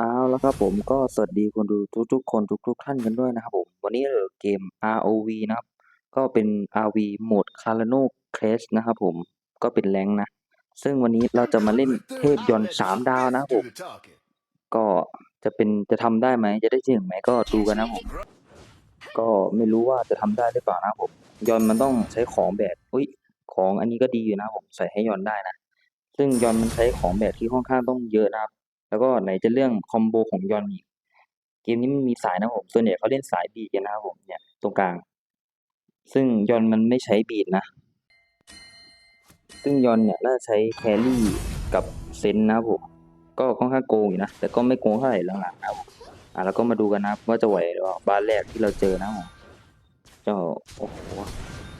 เอาและครับผมก็สวัสดีคนดูทุกๆ คนทุกๆท่านกันด้วยนะครับผม วันนี้เราเกม ROV นะครับ ก็เป็น RV โหมด Carano Clash นะครับผมก็เป็นแรงนะ ซึ่งวันนี้เราจะมาเล่นเทพยนต์สามดาวนะครับผมก็จะเป็นจะทำได้ไหมจะได้ที่หนึ่งไหมก็ดูกันนะครับผม ก็ไม่รู้ว่าจะทำได้หรือเปล่านะครับผมยอนมันต้องใช้ของแบบอุ้ยของอันนี้ก็ดีอยู่นะครับผมใส่ให้ยอนได้นะ ซึ่งยอนมันใช้ของแบบที่ค่อนข้างต้องเยอะนะครับ แล้วก็ไหนจะเรื่องคอมโบของยอนอีกเกมนี้มันมีสายนะผมส่วนใหญ่เขาเล่นสายบีดกันนะครับผมเนี่ยตรงกลาง ซึ่งยอนมันไม่ใช้บีดนะ ซึ่งยอนเนี่ยน่าใช้แครี่กับเซนนะครับผมก็ค่อนข้างโกงอยู่นะแต่ก็ไม่โกงเท่าไหร่หลังๆนะครับผมอะแล้วก็มาดูกันนะว่าจะไหวหรือเปล่าบ้านแรกที่เราเจอนะผมเจ้าโอ้โห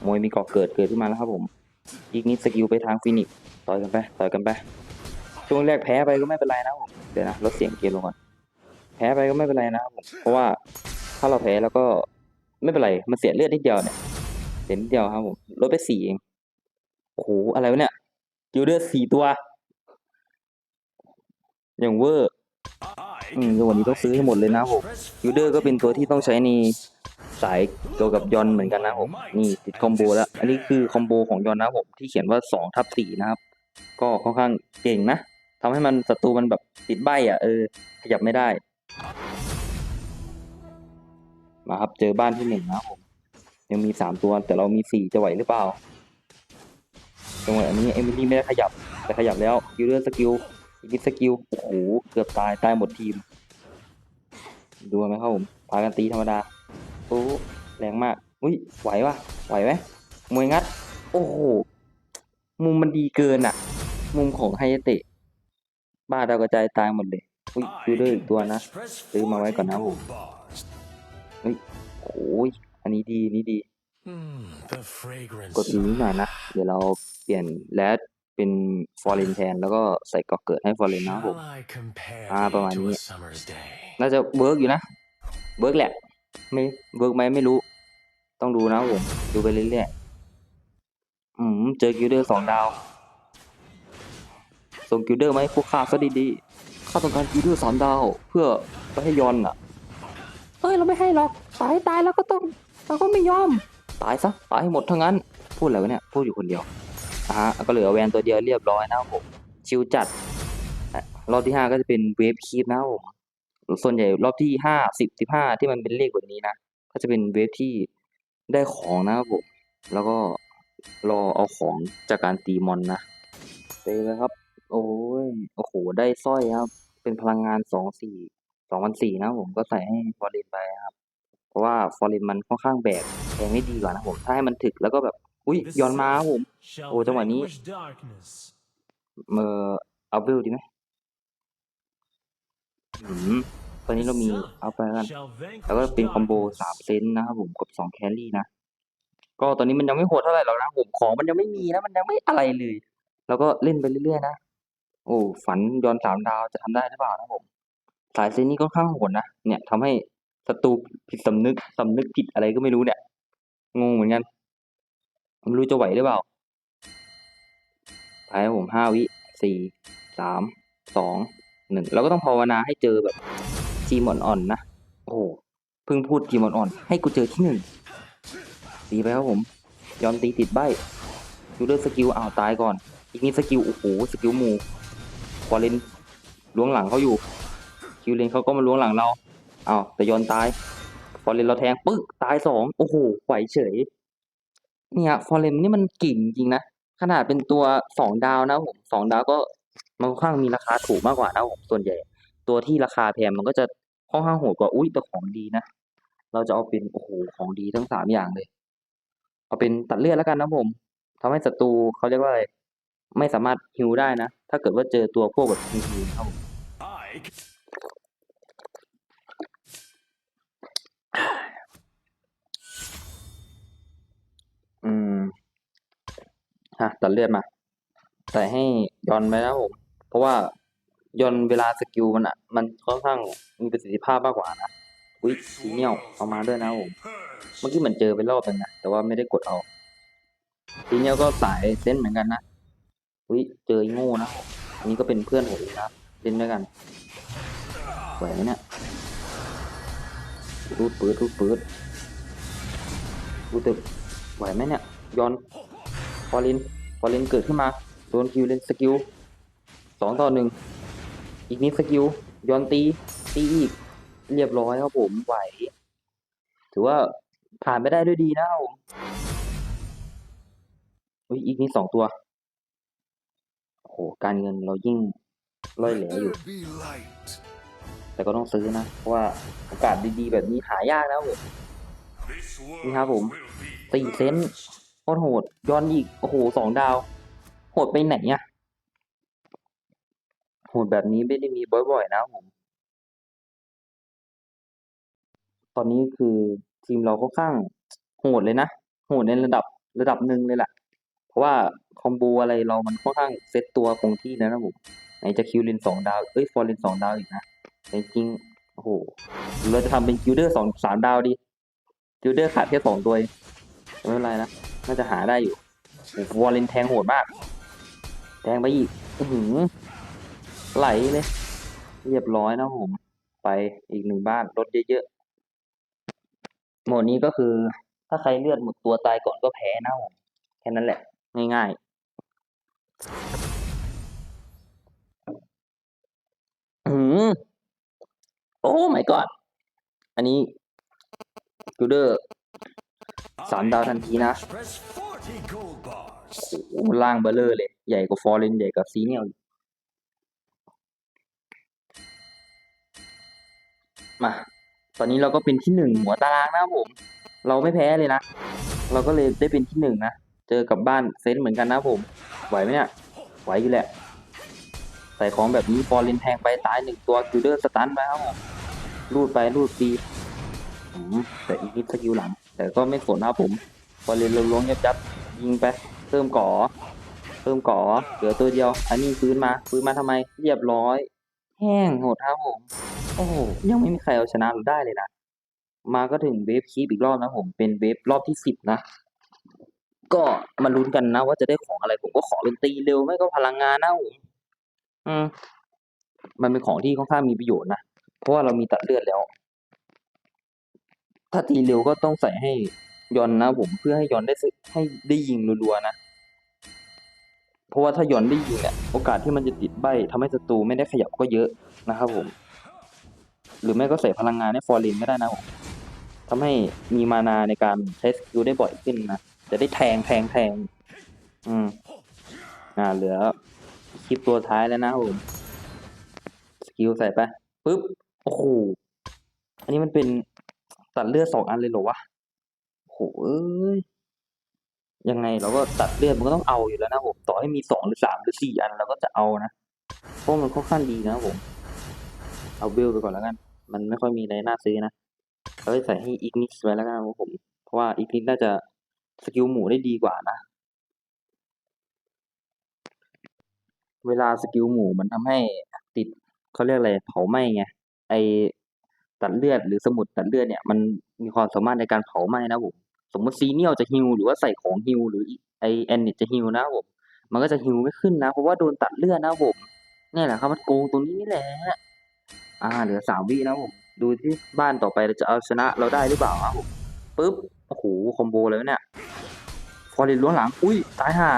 มวยมีเกาะเกิดเกิดขึ้นมาแล้วครับผม อีกนิดสกิลไปทางฟินิกต่อยกันไปต่อยกันไป ช่วงแรกแพ้ไปก็ไม่เป็นไรนะผมเดี๋ยวนะลดเสียงเกมลงก่อนแพ้ไปก็ไม่เป็นไรนะครับผมเพราะว่าถ้าเราแพ้แล้วก็ไม่เป็นไรมันเสียเลือดนิดเดียวเนี่ยเสียนิดเดียวครับผมลดไปสี่เองโอ้โหอะไรวะเนี่ยยูเดอร์สี่ตัว อย่างเวอร์อืมวันนี้ต้องซื้อให้หมดเลยนะผมยูเดอร์ก็เป็นตัวที่ต้องใช้ในสายเกี่ยวกับยอนเหมือนกันนะผมนี่ติดคอมโบแล้ว อันนี้คือคอมโบของยอนนะผมที่เขียนว่าสองทับสี่นะครับ ก็ค่อนข้างเก่งนะ ทำให้มันศัตรูมันแบบติดใบอะเออ ขยับไม่ได้ มาครับเจอบ้านที่หนึ่งนะผมยังมีสามตัว แต่เรามีสี่จะไหวหรือเปล่าจังหวะนี้เอมิลี่ไม่ได้ขยับ แต่ขยับแล้วยูเดอร์สกิลอีกสกิลโอ้โหเกือบตายตายหมดทีม ดูไหมครับผมพากันตีธรรมดาโอ้แรงมากอุ้ยไหววะไหวไหมมวยงัด โอ้โหมุมมันดีเกินอะ มุมของไฮเตะ บ้าดาวกระจายตายหมดเลยอุ้ยดูด้วยอีกตัวนะซื้อมาไว้ก่อนนะผมโอ้ยอันนี้ดีนี่ดีกดอีกนิดหน่อยนะ เดี๋ยวเราเปลี่ยนแรดเป็นฟอร์เรนแทน แล้วก็ใส่กอกเกิดให้ฟอร์เรนนะครับผมอ่าประมาณนี้ น่าจะเวิร์กอยู่นะเวิร์กแหละ ไม่เวิร์กไหมไม่รู้ ต้องดูนะครับผม ดูไปเรื่อยๆอืมเจอกิลเดอร์สองดาว ส่งกิลเดอร์มาให้พวกข้าซะดีๆข้าต้องการกิลเดอร์สามดาว เพื่อไปให้ยอนน่ะเฮ้ยเราไม่ให้หรอกตายตายแล้วก็ต้องเราก็ไม่ยอม ตายซะตายให้หมดทั้งนั้น พูดอะไรวะเนี่ยพูดอยู่คนเดียวอะฮะก็เหลือแวนตัวเดียวเรียบร้อยนะครับผมชิวจัดอะรอบที่ห้าก็จะเป็นเวฟคีปนะครับผมส่วนใหญ่รอบที่ห้าสิบสิบห้าที่มันเป็นเลขแบบนี้นะก็จะเป็นเวฟที่ได้ของนะครับผมแล้วก็รอเอาของจากการตีมอนนะไปเลยครับ โอ้ย โอ้โห ได้สร้อยครับ เป็นพลังงานสองสี่ สองพันสี่นะครับผมก็ใส่ให้ฟอร์เรนไปครับ เพราะว่าฟอร์เรนมันค่อนข้างแบกแรงไม่ดีกว่านะผม ถ้าให้มันถึกแล้วก็แบบ อุ้ยย้อนมาครับผม โอ้จังหวะนี้เมอเอาเวลดีไหมอืมตอนนี้เรามีเอาไปกัน แล้วก็เป็นคอมโบสามเซนต์นะครับผมกับสองแครี่นะ ก็ตอนนี้มันยังไม่โหดเท่าไหร่หรอกนะผมของมันยังไม่มีนะมันยังไม่อะไรเลย แล้วก็เล่นไปเรื่อยๆนะ โอ้ฝันย้อนสามดาวจะทำได้หรือเปล่านะผมสายเซนนี้ก็ข้างโหดนะเนี่ยทำให้ศัตรูผิดสำนึกสำนึกผิดอะไรก็ไม่รู้เนี่ยงงเหมือนกันไม่รู้จะไหวหรือเปล่าไปครับผมห้าวิสี่สามสองหนึ่งเราก็ต้องภาวนาให้เจอแบบทีมอ่อนๆนะโอ้เพิ่งพูดทีมอ่อนๆให้กูเจอที่หนึ่งตีไปครับผม ยอมตีติดใบยูเดอร์สกิลอ้าวตายก่อน อีกนิดสกิลโอ้โหสกิลหมู ฟอร์เรนล้วงหลังเขาอยู่ คิวเลนเขาก็มาล้วงหลังเราอ้าวแต่ยอนตาย ฟอร์เรนเราแทงปึ๊กตายสองโอ้โหไหวเฉย เนี่ยฟอร์เรนนี่มันเก่งจริงนะ ขนาดเป็นตัวสองดาวนะผมสองดาวก็มันค่อนข้างมีราคาถูกมากกว่านะผมส่วนใหญ่ ตัวที่ราคาแพงมันก็จะค่อนข้างโหดกว่าอุ้ยแต่ของดีนะ เราจะเอาเป็นโอ้โหของดีทั้งสามอย่างเลย เอาเป็นตัดเลือดแล้วกันนะผมทำให้ศัตรูเขาเรียกว่าอะไร ไม่สามารถฮิวได้นะ ถ้าเกิดว่าเจอตัวพวกแบบฮิวๆครับผมอืมฮะตัดเลือดมาใส่ให้ยอนไปนะผมเพราะว่ายอนเวลาสกิลมันอะมันค่อนข้างมีประสิทธิภาพมากกว่านะอุ้ยสีเนียวเอามาด้วยนะผมเมื่อกี้เหมือนเจอไปรอบนึงนะแต่ว่าไม่ได้กดเอาสีเนียวก็สายเส้นเหมือนกันนะ อุ้ยเจอไอ้โง่นะอันนี้ก็เป็นเพื่อนผมนะครับเล่นด้วยกันไหวไหมเนี่ยรูดปืดรูดปืดรูดตึกไหวไหมเนี่ยย้อนฟอรินฟอรินเกิดขึ้นมาโดนคิวเลนสกิลสองต่อหนึ่งอีกนิดสกิลย้อนตีตีอีกเรียบร้อยครับผมไหว ถือว่าผ่านไปได้ด้วยดีนะครับผมอุ้ยอีกนิดสองตัว การเงินเรายิ่งร่อยเหลวอยู่ แต่ก็ต้องซื้อนะ เพราะว่าโอกาสดีๆ แบบนี้หายากนะครับผมนี่ครับผมสี่เซนโคตรโหด ย้อนอีก โอ้โหสองดาว โหดไปไหนอะโหดแบบนี้ไม่ได้มีบ่อยๆ นะผม ตอนนี้คือทีมเราค่อนข้างโหดเลยนะ โหดในระดับระดับหนึ่งเลยแหละ ราะว่าคอมโบอะไรเรามันค่อนข้างเซตตัวคงที่แล้วนะผมไหนจะคิวเลนสองดาว เอ้ยฟอร์เลนสองดาวอีกนะแต่จริงโอ้โหเราจะทำเป็นคิวเดอร์สองสามดาวดีคิวเดอร์ขาดแค่สองตัวไม่เป็นไรนะน่าจะหาได้อยู่โอ้โหวอลเลนแทงโหดมาก แทงไปอีกอือหือไหลเลย เรียบร้อยนะผม ไปอีกหนึ่งบ้านลดเยอะๆโหมดนี้ก็คือถ้าใครเลือดหมดตัวตายก่อนก็แพ้นะผม แค่นั้นแหละ ง่ายๆหือโอ้ my god อันนี้กูเดอร์สามดาวทันทีนะโอ้ล่างเบลเลอร์เลย ใหญ่กว่าฟอร์เรนใหญ่กว่าซีเนียลมา ตอนนี้เราก็เป็นที่หนึ่งหัวตารางนะผม เราไม่แพ้เลยนะ เราก็เลยได้เป็นที่หนึ่งนะ เจอกับบ้านเซนเหมือนกันนะผม ไหวไหมเนี่ย ไหวอยู่แหละ ใส่ของแบบนี้ฟอร์เรนแทงไปตายหนึ่งตัวคิวเดอร์สตันไปครับผมรูดไปรูดปีแต่อีกนิดสกิลหลัง แต่ก็ไม่สนนะผมฟอร์เรนล้วงยับยับยิงไปเพิ่มก่อเพิ่มก่อเหลือตัวเดียว อันนี้ฟื้นมาฟื้นมาทำไม เรียบร้อย แห้งโหดครับผมโอ้โหยังไม่มีใครเอาชนะเราได้เลยนะมาก็ถึงเวฟคีปอีกรอบนะผมเป็นเวฟรอบที่สิบนะ ก็มาลุ้นกันนะว่าจะได้ของอะไรผมก็ขอเป็นตีเร็วไม่ก็พลังงานนะผมอืมมันเป็นของที่ค่อนข้างมีประโยชน์นะเพราะว่าเรามีตัดเลือดแล้ว ถ้าตีเร็วก็ต้องใส่ให้ยอนนะผมเพื่อให้ยอนได้ซึให้ได้ยิงรัวๆนะเพราะว่าถ้ายอนได้ยิงเนี่ยโอกาสที่มันจะติดใบทำให้ศัตรูไม่ได้ขยับก็เยอะนะครับผม หรือไม่ก็ใส่พลังงานให้ฟอร์เรนก็ได้นะผมทำให้มีมานาในการใช้สกิลได้บ่อยขึ้นนะ จะได้แทงแทงแทง อืม อ่า เหลือคลิปตัวท้ายแล้วนะผม สกิลใส่ไปปุ๊บ โอ้โห อันนี้มันเป็นตัดเลือดสองอันเลยเหรอวะโหเอ้ย ยังไงเราก็ตัดเลือดมันก็ต้องเอาอยู่แล้วนะผม ต่อให้มีสองหรือสามหรือสี่อันเราก็จะเอานะ เพราะมันค่อนข้างดีนะผม เอาเบลไปก่อนแล้วกัน มันไม่ค่อยมีอะไรน่าซื้อนะเราไปใส่ให้อีกนิสไว้แล้วกันนะครับผม เพราะว่าอีกนิสน่าจะ สกิลหมูได้ดีกว่านะ เวลาสกิลหมูมันทำให้ติดเขาเรียกอะไรเผาไหม้ไงไอตัดเลือดหรือสมุดตัดเลือดเนี่ยมันมีความสามารถในการเผาไหม้นะผมสมมติซีเนียลจะฮิวหรือว่าใส่ของฮิวหรือไอแอนนิจะฮิวนะผมมันก็จะฮิวไม่ขึ้นนะเพราะว่าโดนตัดเลือดนะผมนี่แหละครับมันโกงตรงนี้นี่แหละอ่าเหลือสามวินะผมดูที่บ้านต่อไปเราจะเอาชนะเราได้หรือเปล่าครับผมปึ๊บ โอ้โหคอมโบเลยเนี่ยฟอร์เรนล้วงหลังอุ้ยตายห่า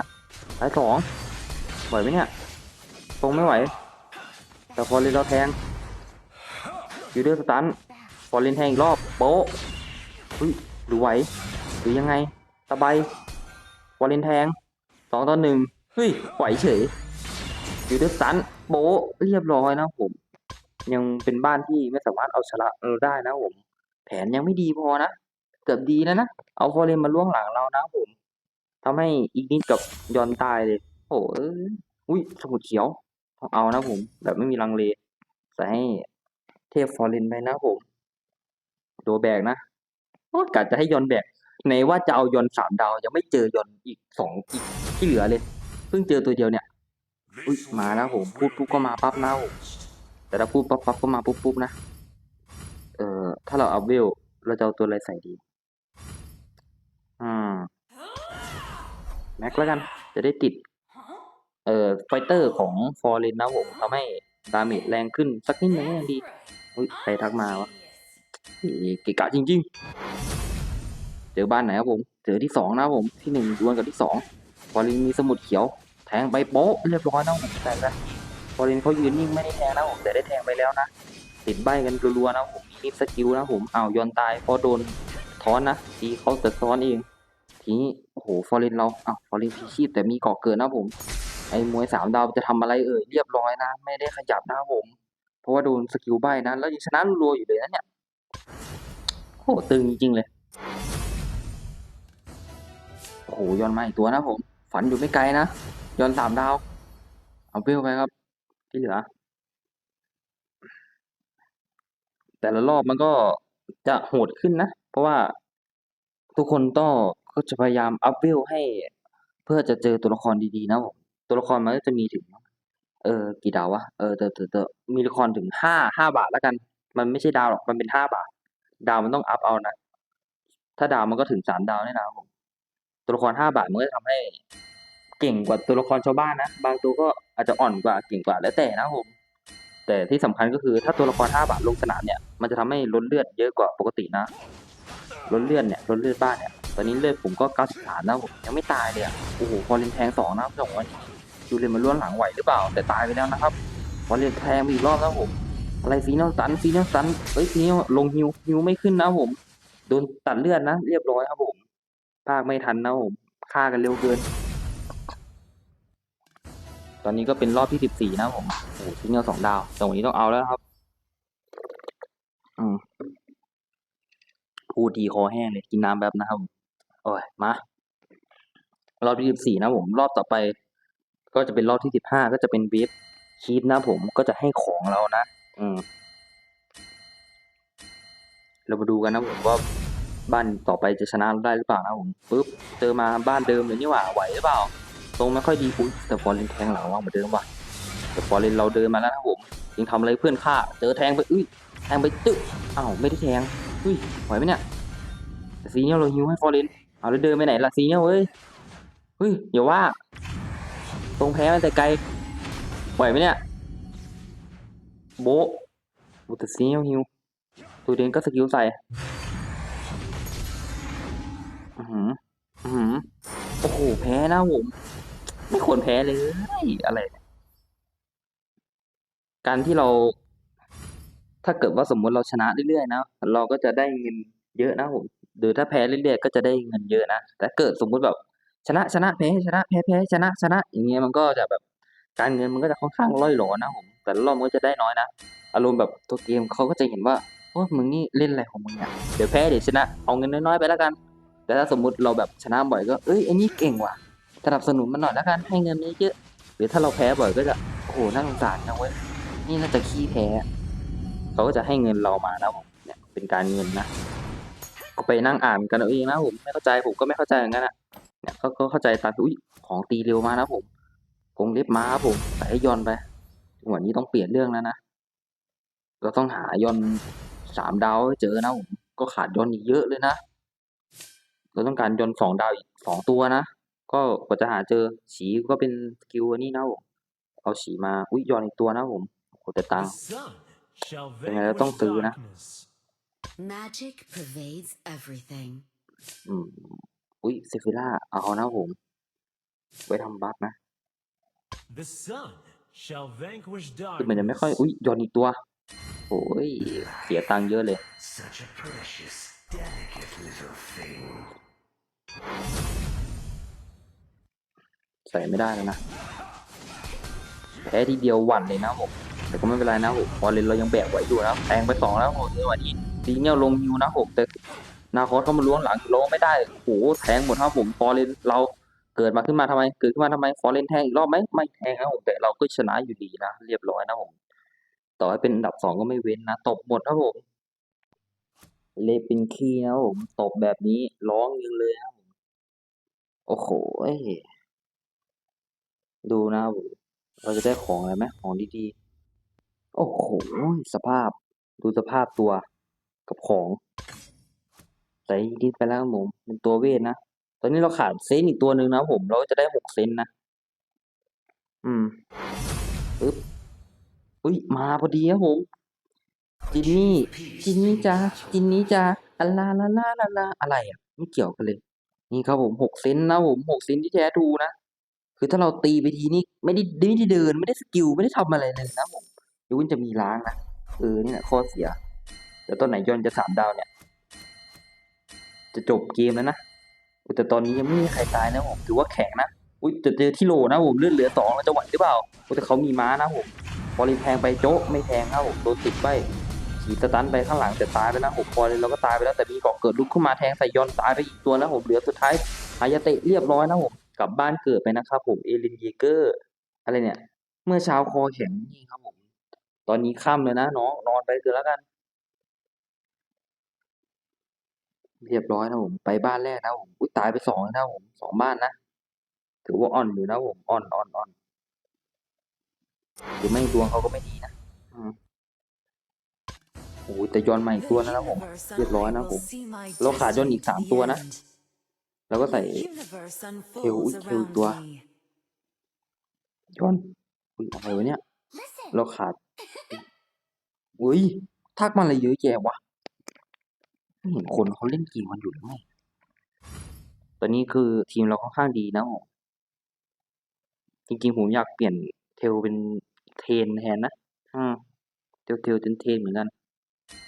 ตายสองไหวไหมเนี่ยตรงไม่ไหว แต่ฟอร์เรนเราแทงยูเดอร์สตันฟอร์เรนแทงอีกรอบโป๊ะอุ้ยหรือไหวหรือยังไงตะไบฟอร์เรนแทงสองต่อหนึ่งเฮ้ยไหวเฉยยูเดอร์สตันโป๊ะเรียบร้อยนะผมยังเป็นบ้านที่ไม่สามารถเอาชนะเราได้นะผม แผนยังไม่ดีพอนะ กือบดีแล้วนะ เอาฟอร์เรนมาล่วงหลังเรานะผมทำให้อีกนิดกับยอนตายเลย โอ้เอ้ยอุ้ยสมุดเขียว เอานะผม แบบไม่มีลังเลใส่ให้เทพฟอร์เรนไปนะผมโดแบกนะโอ้กะจะให้ยอนแบกไหนว่าจะเอายอนสามดาว ยังไม่เจอยอนอีกสองอีกที่เหลือเลย เพิ่งเจอตัวเดียวเนี่ยอุ๊ยมาแล้วผมพูดปุ๊บก็มาปั๊บนะผมแต่ถ้าพูดปั๊บปั๊บก็มาปุ๊บปุ๊บนะ เอ่อ ถ้าเราเอาเวล เราจะเอาตัวอะไรใส่ดี อืม แม็กแล้วกัน จะได้ติด เอ่อไฟเตอร์ของฟอร์เรนนะผมทำให้ดาเมจแรงขึ้นสักนิดนึงก็ยังดีอุ้ยใครทักมาวะเอ๊ะเกะกะจริง ๆ เจอบ้านไหนครับผมเจอที่สองนะผมที่หนึ่งดวลกับที่สองฟอรินมีสมุดเขียว แทงไปโป๊ะเรียบร้อยนะผมแต่ละฟอรินเขายืนนิ่งไม่ได้แทงนะผมแต่ได้แทงไปแล้วนะติดใบกันรัวๆนะผมมีสกิลนะผมอ้าวยอนตายเพราะโดนท้อนนะทีเขาจะซ้อนเอง ทีนี้โอ้โหฟอรินเราอ้าวฟอรินพีชีพแต่มีเกาะเกิดนะผม ไอ้มวยสามดาวจะทำอะไรเอ่ยเรียบร้อยนะ ไม่ได้ขยับนะผม เพราะว่าโดนสกิลใบนะแล้วยังชนะรัวอยู่เลยนะเนี่ยโหตึงจริงๆเลยโอ้โหย้อนมาอีกตัวนะผม ฝันอยู่ไม่ไกลนะย้อนสามดาว เอาเปรี้ยวไปครับ ที่เหลือ แต่ละรอบมันก็จะโหดขึ้นนะ เพราะว่าทุกคนต้อง ก็จะพยายามอัพเวลให้ เพื่อจะเจอตัวละครดีๆนะผมตัวละครมันก็จะมีถึง เออกี่ดาววะเออแต่แต่แต่มีละครถึงห้าห้าบาทแล้วกัน มันไม่ใช่ดาวหรอกมันเป็นห้าบาท ดาวมันต้องอัพเอานะ ถ้าดาวมันก็ถึงสามดาวแน่นอนผมตัวละครห้าบาทมันก็จะทำให้เก่งกว่าตัวละครชาวบ้านนะ บางตัวก็อาจจะอ่อนกว่าเก่งกว่าแล้วแต่นะผมแต่ที่สำคัญก็คือถ้าตัวละครห้าบาทลงสนามเนี่ยมันจะทำให้ลดเลือดเยอะกว่าปกตินะ ลดเลือดเนี่ยลดเลือดบ้านเนี่ยตอนนี้เลือดผมก็เก้าสิบสามนะผมยังไม่ตายเลยอะโอ้โหพอเลนแทงสองนะครับสองวันดูเลยมันล้วนหลังไหวหรือเปล่า แต่ตายไปแล้วนะครับพอเลนแทงอีกรอบนะผมอะไรฟีนอลสันฟีนอลสันเอ้ยฟีนอลลงฮิวฮิวไม่ขึ้นนะผมโดนตัดเลือดนะ เรียบร้อยครับผมภาคไม่ทันนะผมฆ่ากันเร็วเกิน ตอนนี้ก็เป็นรอบที่สิบสี่นะผมโอ้โหทิ้งเอาสองดาวแต่วันนี้ต้องเอาแล้วครับ อืม พูดดีคอแห้งเลยกินน้ำแบบนะครับโอ้ยมารอบที่สิบสี่นะผม รอบต่อไป ก็จะเป็นรอบที่สิบห้าก็จะเป็นเวฟคีปนะผมก็จะให้ของเรานะ อืม เรามาดูกันนะผมว่าบ้านต่อไปจะชนะได้หรือเปล่านะผมปุ๊บเจอมาบ้านเดิมเลยนี่หว่าไหวหรือเปล่า ตรงไม่ค่อยดีอุ้ยแต่ฟอร์เรนแทงหลังว่าเหมือนเดิมว่ะแต่ฟอร์เรนเราเดินมาแล้วนะผมยังทำอะไรเพื่อนฆ่าเจอแทงไปอุ้ยแทงไปตึ๊อ้าวไม่ได้แทง อุ้ยไหวไหมเนี่ยแต่ซีเนียเราฮิวให้ฟอร์เรนเอาแล้วเดินไปไหนล่ะซีเนียเว้ยเฮ้ยอย่าว่า ตรงแพ้มาแต่ไกลไหวไหมเนี่ย โบโอ้แต่ซีเนียลฮิวตัวเดนก็สกิลใส่อือหืออือหือโอ้โหแพ้นะผมไม่ควรแพ้เลยอะไร การที่เรา ถ้าเกิดว่าสมมติเราชนะเรื่อยๆนะเราก็จะได้เงินเยอะนะผมหรือถ้าแพ้เรื่อยๆก็จะได้เงินเยอะนะแต่เกิดสมมุติแบบชนะชนะแพ้ชนะแพ้แพ้ชนะชนะอย่างเงี้ยมันก็จะแบบการเงินมันก็จะค่อนข้างร่อยหรอนะผมแต่รอบมันก็จะได้น้อยนะอารมณ์แบบตัวเกมเขาก็จะเห็นว่าโอ้มึงนี่เล่นอะไรของมึงเนี่ยเดี๋ยวแพ้เดี๋ยวชนะเอาเงินน้อยๆไปแล้วกัน แต่ถ้าสมมุติเราแบบชนะบ่อยก็เอ้ยไอ้นี่เก่งว่ะสนับสนุนมันหน่อยแล้วกันให้เงินเยอะๆหรือถ้าเราแพ้บ่อยก็จะโอ้โหน่าสงสารนะเว้ยนี่น่าจะขี้แพ้ เขาก็จะให้เงินเรามานะผมเนี่ยเป็นการเงินนะก็ไปนั่งอ่านกันเอาเองนะผมไม่เข้าใจผมก็ไม่เข้าใจเหมือนกันอะเนี่ยก็ก็เข้าใจตามอุ้ยของตีเร็วมานะผมกงเล็บม้าผมใส่ให้ยอนไปวันนี้ต้องเปลี่ยนเรื่องแล้วนะเราต้องหายอนสามดาวให้เจอนะผมก็ขาดยอนอีกเยอะเลยนะเราต้องการยอนสองดาวอีกสองตัวนะก็กว่าจะหาเจอฉีก็เป็นสกิลนี้นะผมเอาฉีมาอุ้ยยอนอีกตัวนะผมโอ้โหแต่ตังค์ ยังไงเราต้องซื้อนะ Magic pervades everything. อืมอุ้ยเซฟิล่าเอานะผม ไว้ทำบัฟนะคือมันจะไม่ค่อยอุ้ยยอนอีกตัว โอ้ย เสียตังค์เยอะเลย Such a precious, delicate little thing. ใส่ไม่ได้แล้วนะ แพ้ทีเดียวหวั่นเลยนะผม แต่ก็ไม่เป็นไรนะผมพอเลนเรายังแบกไหวอยู่นะแทงไปสองแล้วผมในวันนี้ซีเนียลลงฮิวนะผมแต่นาคอสเขามาล้วงหลังล้วงไม่ได้โอ้โหแทงหมดครับผมฟอเรนเราเกิดมาขึ้นมาทำไมเกิดขึ้นมาทำไมฟอเรนแทงอีกรอบไหมไม่แทงครับผมแต่เราก็ชนะอยู่ดีนะเรียบร้อยนะผมต่อให้เป็นอันดับสองก็ไม่เว้นนะตบหมดครับผมเลปินคีนะผมตบแบบนี้ร้องยังเลยนะผมโอ้โหดูนะผมเราจะได้ของอะไรไหมของดีๆ โอ้โห สภาพ ดูสภาพตัวกับของใส่ดิสไปแล้วผมเป็นตัวเวทนะ ตอนนี้เราขาดเซนอีกตัวหนึ่งนะผม เราจะได้หกเซนนะ อืมปึ๊บอุ้ย มาพอดีครับผม จินนี่ จินนี่จ้าจินนี่จ้าอัลลาลาลาลาลาอะไรอะ ไม่เกี่ยวกันเลย นี่ครับผมหกเซนนะผมหกเซนที่แท้ทูนะ คือถ้าเราตีไปทีนี่ไม่ได้ไม่ได้เดิน ไม่ได้สกิล ไม่ได้ทำอะไรเลยนะผม ยกเว้นจะมีล้างนะเออนี่แหละข้อเสียแต่ตอนไหนยอนจะสามดาวเนี่ย จะจบเกมแล้วนะแต่ตอนนี้ยังไม่มีใครตายนะผมถือว่าแข็งนะอุ้ยจะเจอที่โลนะผมเลือดเหลือสองเราจะไหวหรือเปล่าแต่เขามีม้านะผมพอลินแทงไปโจ๊ะไม่แทงครับผมโดนติดไปขี่สตันไปข้างหลังแต่ตายไปนะผมพอเลินเราก็ตายไปแล้วแต่มีเกาะเกิดลุกขึ้นมาแทงใส่ยอนตายไปอีกตัวนะผมเหลือสุดท้ายอายาเตะเรียบร้อยนะผมกลับบ้านเกิดไปนะครับผมเอลินเยเกอร์อะไรเนี่ย เมื่อเช้าคอแข็งนี่ครับผม ตอนนี้ค่ำเลยนะน้องนอนไปเถอะแล้วกัน เรียบร้อยนะผม ไปบ้านแรกนะผมอุ้ยตายไปสองแล้วนะผมสองบ้านนะถือว่าอ่อนอยู่นะผมอ่อนอ่อนอ่อนหรือไม่ดวงเขาก็ไม่ดีนะอืมโอ้ยแต่ย้อนมาอีกตัวนะนะผมเรียบร้อยนะผมเราขาดย้อนอีกสามตัวนะแล้วก็ใส่เทลอุ๊ยเทลอีกตัวย้อนอุ้ยอะไรวะเนี่ยเราขาด อุ้ยทักมาอะไรเยอะแยะวะไม่เห็นคนเขาเล่นเกมกันอยู่หรือไงตอนนี้คือทีมเราค่อนข้างดีนะจริงๆผมอยากเปลี่ยนเทลเป็นเทนแทนนะอืมเทลเทลเป็นเทนเหมือนกัน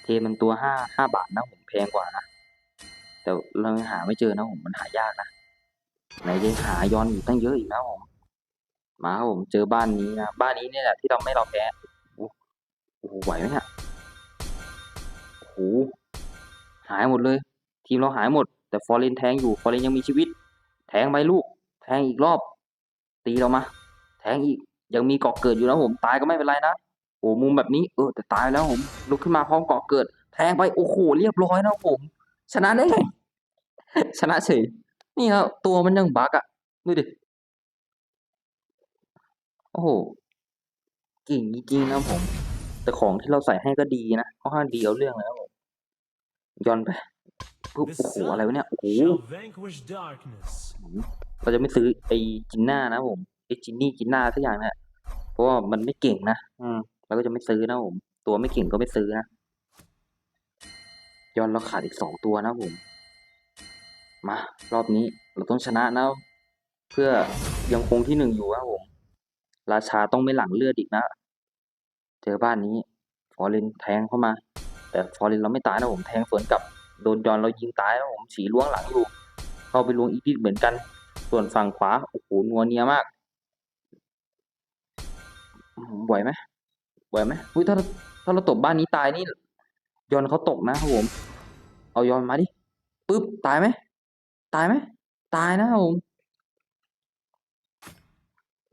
เทนมันตัวห้าห้าบาทนะผมแพงกว่านะ แต่เราหาไม่เจอนะผมมันหายากนะ ไหนจะหาย้อนอีกตั้งเยอะอีกนะผม มาครับผมเจอบ้านนี้นะ บ้านนี้เนี่ยแหละที่เราไม่เราแพ้ โอ้โหไหวไหมเนี่ยโอ้โหหายหมดเลย ทีมเราหายหมด แต่ฟอร์เรนแทงอยู่ฟอร์เรนยังมีชีวิต แทงไปลูก แทงอีกรอบ ตีเรามา แทงอีกยังมีเกาะเกิดอยู่นะผมตายก็ไม่เป็นไรนะโอ้มุมแบบนี้เออแต่ตายแล้วผมลุกขึ้นมาพร้อมเกาะเกิด แทงไปโอ้โหเรียบร้อยนะผม ชนะได้ไงชนะเฉยนี่ครับตัวมันยังบักอะดูดิโอ้โหเก่งจริงๆนะผม แต่ของที่เราใส่ให้ก็ดีนะค่อนข้างดีเอาเรื่องเลยครับผมย้อนไปปุ๊บโอ้โหอะไรวะเนี่ยโอ้โหเราจะไม่ซื้อไอ้จินน่านะผมไอ้จินนี่จินน่าสักอย่างเนี่ยเพราะว่ามันไม่เก่งนะอืมเราก็จะไม่ซื้อนะผม ตัวไม่เก่งก็ไม่ซื้อนะย้อนเราขาดอีกสองตัวนะผม มารอบนี้เราต้องชนะนะ เพื่อยังคงที่หนึ่งอยู่นะผม ราชาต้องไม่หลังเลือดอีกนะ เจอบ้านนี้ ฟอร์เรนแทงเข้ามา แต่ฟอร์เรนเราไม่ตายนะผมแทงสวนกลับโดนยอนเรายิงตายนะผมฉีล้วงหลังอยู่ เข้าไปล้วงอีกทีเหมือนกัน ส่วนฝั่งขวาโอ้โหนัวเนียมากอื้อหือไหวไหมไหวไหมอุ้ยถ้าเราถ้าเราตบบ้านนี้ตายนี่ยอนเขาตกนะครับผม เอายอนมาดิปึ๊บตายไหมตายไหมตายนะครับผม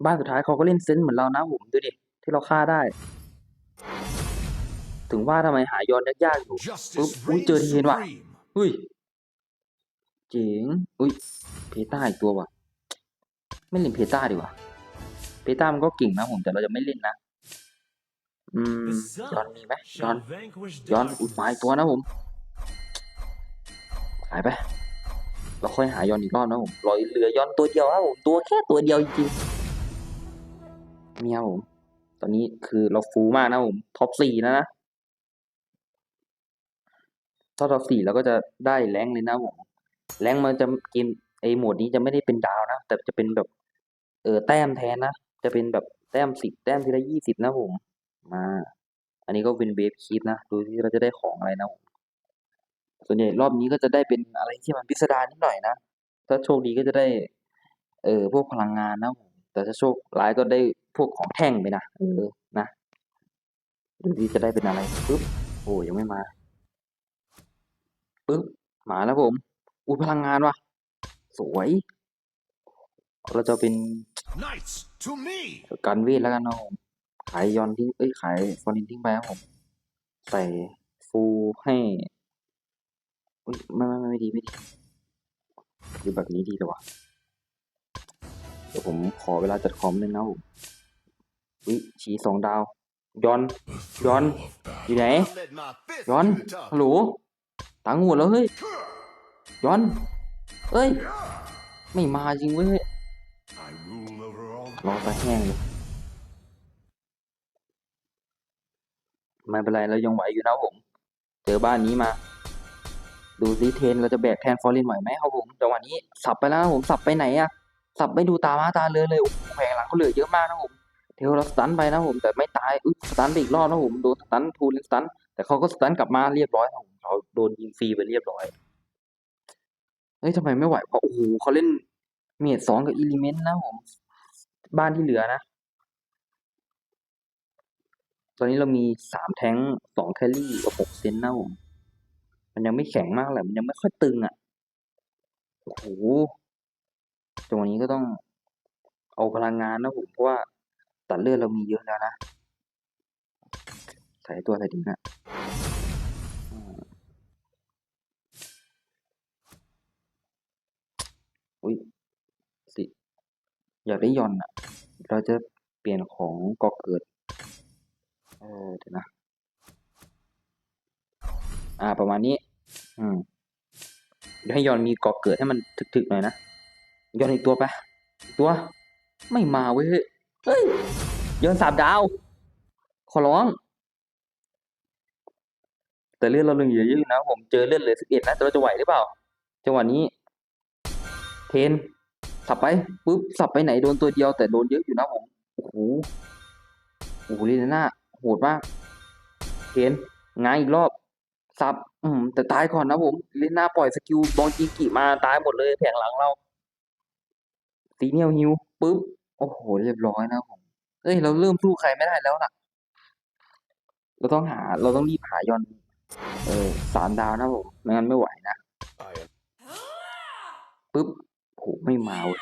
บ้านสุดท้ายเขาก็เล่นเซนเหมือนเรานะผมดูดิที่เราฆ่าได้ ถึงว่าทำไมหายอนยากๆอยู่ Justice Ui, reigns trời hiền ว่ะ. supreme. อุ้ยเจ๋งอุ้ยเพต้าอีกตัวว่ะ ไม่เล่นเพต้าดีกว่าเพต้ามันก็เก่งนะผมแต่เราจะไม่เล่นนะอืมยอนมีไหมยอนยอนอุดหมายตัวนะผมหายไปเราค่อยหายอนอีกรอบนะผมรอยเหลือยอนตัวเดียวครับผมตัวแค่ตัวเดียวจริงๆเนี่ยครับผมตอนนี้คือเราฟูมากนะผมท็อปสี่นะนะ ถ้าท็อปสี่เราก็จะได้แรงเลยนะผมแรงมันจะกินไอโหมดนี้จะไม่ได้เป็นดาวนะ แต่จะเป็นแบบ เออแต้มแทนนะ จะเป็นแบบแต้มสิบแต้มทีละยี่สิบนะผม มา อันนี้ก็เป็นเวฟคีปนะ ดูที่เราจะได้ของอะไรนะผมส่วนใหญ่รอบนี้ก็จะได้เป็นอะไรที่มันพิสดารนิดหน่อยนะ ถ้าโชคดีก็จะได้ เออพวกพลังงานนะผมแต่ถ้าโชคร้ายก็ได้พวกของแท่งไปนะเออนะดูที่จะได้เป็นอะไรปึ๊บโอ้ยังไม่มา ปึ๊บมาแล้วผมอุ้ยพลังงานว่ะ สวย เราจะเป็น Knights to me. การเวทแล้วกันเนาะผมขายยอนทิ้งเอ้ยขายฟอร์นินทิ้งไปครับผม ใส่ฟูให้อุ้ยไม่ไม่ไม่ไม่ดีไม่ดีคือแบบนี้ดีเลยว่ะเดี๋ยวผมขอเวลาจัดคอมหนึงนะผมอุ้ยชี้สองดาว ยอน ยอน อยู่ไหน I'll let my fist ย้อน do the talking. ฮัลโหล ตังค์หมดแล้วเฮ้ยย้อนเอ้ย ไม่มาจริงเว้ย I rule over all รอซะแห้งเลยไม่เป็นไรเรายังไหวอยู่นะครับผมเจอบ้านนี้มา ดูซิเทนเราจะแบกแทนฟอร์เรนไหวไหมครับผมจังหวะนี้สับไปแล้วครับผมสับไปไหนอะสับไม่ดูตามาตาเรือเลยโอ้โหแผงหลังเขาเหลือเยอะมากนะครับผมเทลเราสตันไปนะครับผมแต่ไม่ตายอุ๊ยสตันไปอีกรอบนะครับผมโดนสตันทูลสตันแต่เขาก็สตันกลับมาเรียบร้อยนะครับผม เขาโดนยิงฟรีไปเรียบร้อย เฮ้ยทำไมไม่ไหวเพราะโอ้โหเขาเล่นเมดสองกับอิลิเมนต์นะผมบ้านที่เหลือนะ ตอนนี้เรามีสามแท้งสองแคลรี่กับหกเซนนะผมมันยังไม่แข็งมากเลยมันยังไม่ค่อยตึงอะโอ้โหตรงนี้ก็ต้องเอาพลังงานนะผมเพราะว่าตัดเลือดเรามีเยอะแล้วนะใส่ตัวอะไรดีนะอืม อุ้ยสิอยากได้ยอนอะเราจะเปลี่ยนของกอเกิด เออเดี๋ยวนะ อ่าประมาณนี้ อืมเดี๋ยวให้ยอนมีกอเกิดให้มันถึกๆหน่อยนะยอนอีกตัวไปตัว ไม่มาเว้ยเฮ้ยยอนสามดาว ขอร้อง แต่เลือดเราเหลือเยอะอยู่นะผมเจอเลือดเหลือสิบเอ็ดนะแต่เราจะไหวหรือเปล่าจังหวะนี้ เทน สับไปปุ๊บสับไปไหนโดนตัวเดียวแต่โดนเยอะอยู่นะผมโอ้โหโอ้โหลีน่าโหดมากเทนงานอีกรอบซับอืมแต่ตายก่อนนะผมเลน่าปล่อยสกิลบองจิกิมาตายหมดเลยแผงหลังเราตีเนียวฮิวปุ๊บโอ้โหเรียบร้อยนะผมเอ้ยเราเริ่มสู้ใครไม่ได้แล้วน่ะเราต้องหา เราต้องรีบหายอนเออสามดาวนะผมไม่งั้นไม่ไหวนะปุ๊บ โหไม่มาเว้ย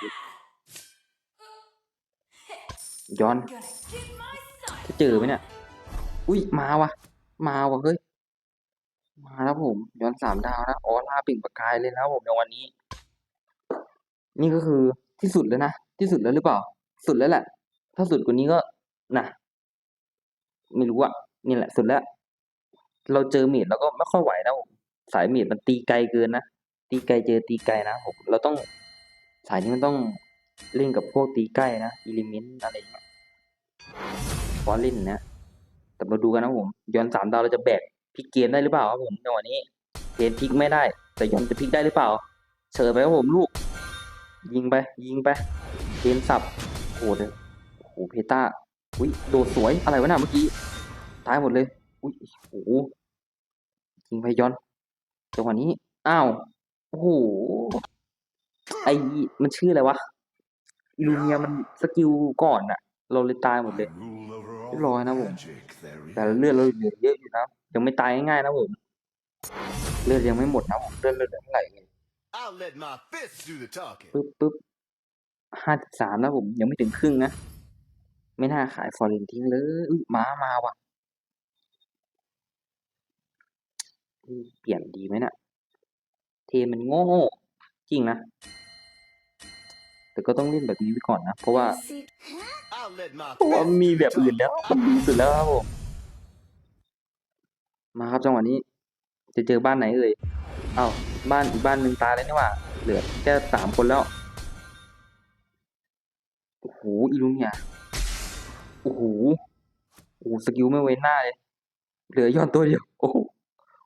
ย้อน จะเจอไหมเนี่ย อุ้ย มาวะ มาวะเฮ้ย มาแล้วผม ย้อนสามดาวนะออร่าปล่งประกายเลยนะผมในวันนี้ นี่ก็คือที่สุดแล้วนะ ที่สุดแล้วหรือเปล่า สุดแล้วแหละ ถ้าสุดกว่านี้ก็นะไม่รู้อะนี่แหละสุดแล้ว เราเจอเมดแล้วก็ไม่ค่อยไหวนะผม สายเมดมันตีไกลเกินนะ ตีไกลเจอตีไกลนะผม เราต้อง สายนี้มันต้องเล่นกับพวกตีใกล้นะอิลิเมนต์อะไรอย่างเงี้ยฟอนเล่นนะ แต่มาดูกันนะผมย้อนสามดาวเราจะแบกพลิกเกมได้หรือเปล่าครับผมในวันนี้เกมพลิกไม่ได้ แต่ย้อนจะพลิกได้หรือเปล่าเชิญไปครับผมลูก ยิงไป ยิงไปเกมสับโหดเลยโอ้โหเพต้าอุ้ยโดดสวยอะไรวะน่ะเมื่อกี้ตายหมดเลยอุ้ยโอ้โหยิงไปย้อนจังหวะนี้อ้าวโอ้โห ไอมันชื่ออะไรวะอิลูเนียมันสกิลก่อนอะเราเลยตายหมดเลยเรียบร้อยนะผมแต่เลือดเราเหลือเยอะอยู่นะยังไม่ตายง่ายๆนะผมเลือดยังไม่หมดนะผมเลือดเลือดเหลือเท่าไหร่เลย I'll let my fists do the talking. ปึ๊บปึ๊บห้าสิบสามนะผมยังไม่ถึงครึ่งนะไม่น่าขายฟอร์เรนทิ้งเลยอุ้ยม้ามาว่ะอืมเปลี่ยนดีไหมเนะ่ะ เทมันโง่จริงนะ แต่ก็ต้องเล่นแบบนี้ไปก่อนนะ เพราะว่า I'll let my เพราะว่า fists มี do แบบ the อื่นแล้ว talking. มันดีสุดแล้วครับผมมาครับจังหวะนี้ จะเจอบ้านไหนเอ่ยเอ้าบ้านอีกบ้านหนึ่งตายแล้วนี่หว่าเหลือแค่สามคนแล้วโอ้โหอีลุงเนี่ยโอ้โหโอ้โหสกิลไม่เว้นหน้าเลย เหลือย้อนตัวเดียวโอ้โห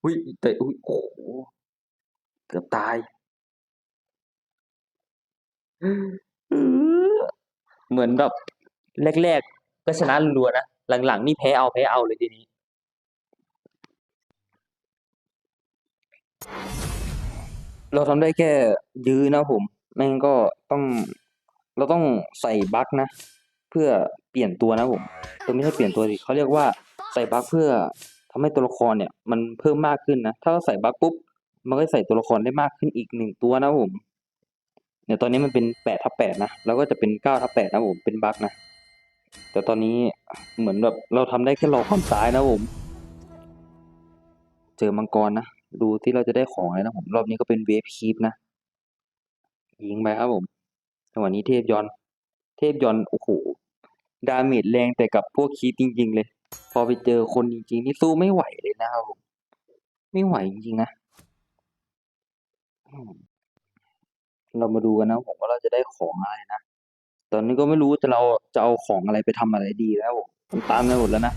อุ้ยแต่อุ้ยโอ้โหเกือบตาย เหมือนแบบแรกๆก็ชนะรัวๆนะ หลังๆ นี่แพ้เอาแพ้เอาเลยทีนี้ เราทำได้แค่ยื้อนะผมแม่งก็ต้องเราต้องใส่บั๊กนะ เพื่อเปลี่ยนตัวนะผมตัวไม่ใช่เปลี่ยนตัวสิเขาเรียกว่าใส่บั๊กเพื่อทำให้ตัวละครเนี่ย มันเพิ่มมากขึ้นนะ ถ้าเราใส่บั๊กปุ๊บ มันก็ใส่ตัวละครได้มากขึ้นอีกหนึ่งตัวนะผม เนี่ยตอนนี้มันเป็นแปดทับแปดนะแล้วก็จะเป็นเก้าทับแปดนะผมเป็นบั๊กนะ แต่ตอนนี้เหมือนแบบเราทำได้แค่รอความตายนะผม เจอมังกรนะ ดูที่เราจะได้ของเลยนะผมรอบนี้ก็เป็นเวฟคีปนะ ยิงไปครับผมจังหวะนี้เทพยอน เทพยอนโอ้โหดาเมจแรงแต่กับพวกคีปจริง ๆ เลย พอไปเจอคนจริงๆนี่สู้ไม่ไหวเลยนะครับผมไม่ไหวจริงๆนะ เรามาดูกันนะผมว่าเราจะได้ของอะไรนะ ตอนนี้ก็ไม่รู้จะเราจะเอาของอะไรไปทำอะไรดีแล้วผมมันตามไปหมดแล้วนะ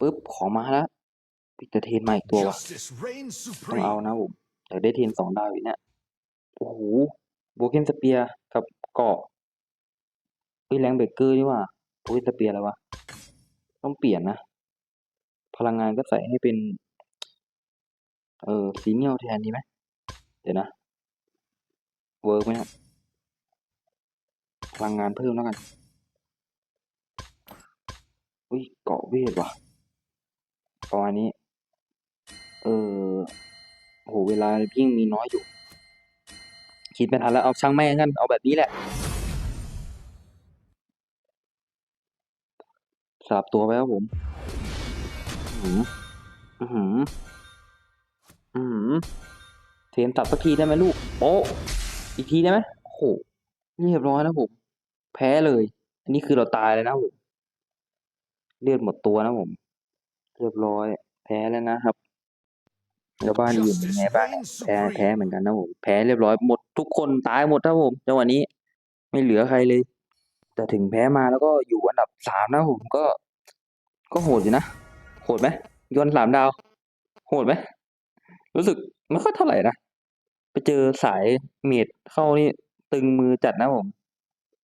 ปุ๊บของมาแล้วจะเทรนมาอีกตัววะ Justice reigns ต้องเอา supreme. นะผมเดี๋ยวได้เทรนสองดาวอีกเนี่ยโอ้โหโบเกนสเปียร์กับเกาะเฮ้ยแรงเบเกอร์นี่ว่าโบเกนสเปียร์อะไรวะต้องเปลี่ยนนะ พลังงานก็ใส่ให้เป็น เออซีเนียลแทนดีไหมเดี๋ยวนะ เวิร์กไหมเนี่ยพลังงานเพิ่มแล้วกันอุ้ยเกาะเวทว่ะประมาณนี้ เออโหเวลายิ่งมีน้อยอยู่ คิดไม่ทันแล้วเอาช่างแม่งกันเอาแบบนี้แหละสลับตัวไปครับผมอือหืออือหืออือหือเทรนตัดสักทีได้ไหมลูกโอ้ อีกทีได้ไหมโอ้โหเรียบร้อยนะผม แพ้เลย อันนี้คือเราตายเลยนะผมเลือดหมดตัวนะผม เรียบร้อย แพ้แล้วนะครับแล้วบ้านอื่นเป็นไงบ้างแพ้แพ้เหมือนกันนะผม แพ้เรียบร้อยหมดทุกคนตายหมดนะผมจังหวะนี้ ไม่เหลือใครเลย แต่ถึงแพ้มาแล้วก็อยู่อันดับสามนะผมก็ ก็โหดอยู่นะโหดไหมยอนสามดาว โหดไหมรู้สึกไม่ค่อยเท่าไหร่นะ ไปเจอสายเมดเข้านี่ตึงมือจัดนะผม